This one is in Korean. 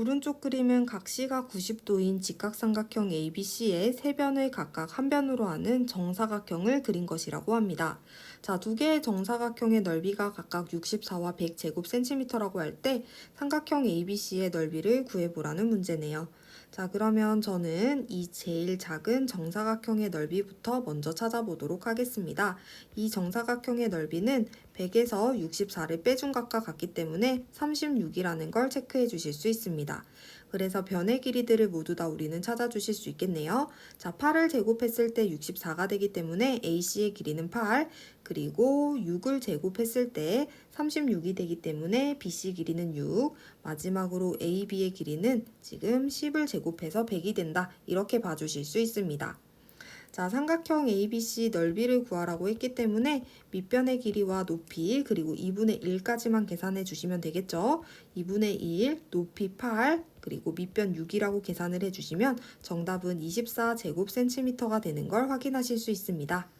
오른쪽 그림은 각시가 90도인 직각삼각형 ABC의 세 변을 각각 한 변으로 하는 정사각형을 그린 것이라고 합니다. 자, 두 개의 정사각형의 넓이가 각각 64와 100제곱센티미터라고 할 때 삼각형 ABC의 넓이를 구해보라는 문제네요. 자, 그러면 저는 이 제일 작은 정사각형의 넓이부터 먼저 찾아보도록 하겠습니다. 이 정사각형의 넓이는 100에서 64를 빼준 것과 같기 때문에 36이라는 걸 체크해 주실 수 있습니다. 그래서 변의 길이들을 모두 다 우리는 찾아주실 수 있겠네요. 자, 8을 제곱했을 때 64가 되기 때문에 AC의 길이는 8, 그리고 6을 제곱했을 때 36이 되기 때문에 BC 길이는 6, 마지막으로 AB의 길이는 지금 10을 제곱해서 100이 된다. 이렇게 봐주실 수 있습니다. 자, 삼각형 ABC 넓이를 구하라고 했기 때문에 밑변의 길이와 높이 그리고 2분의 1까지만 계산해 주시면 되겠죠. 2분의 1, 높이 8, 그리고 밑변 6이라고 계산을 해주시면 정답은 24제곱센티미터가 되는 걸 확인하실 수 있습니다.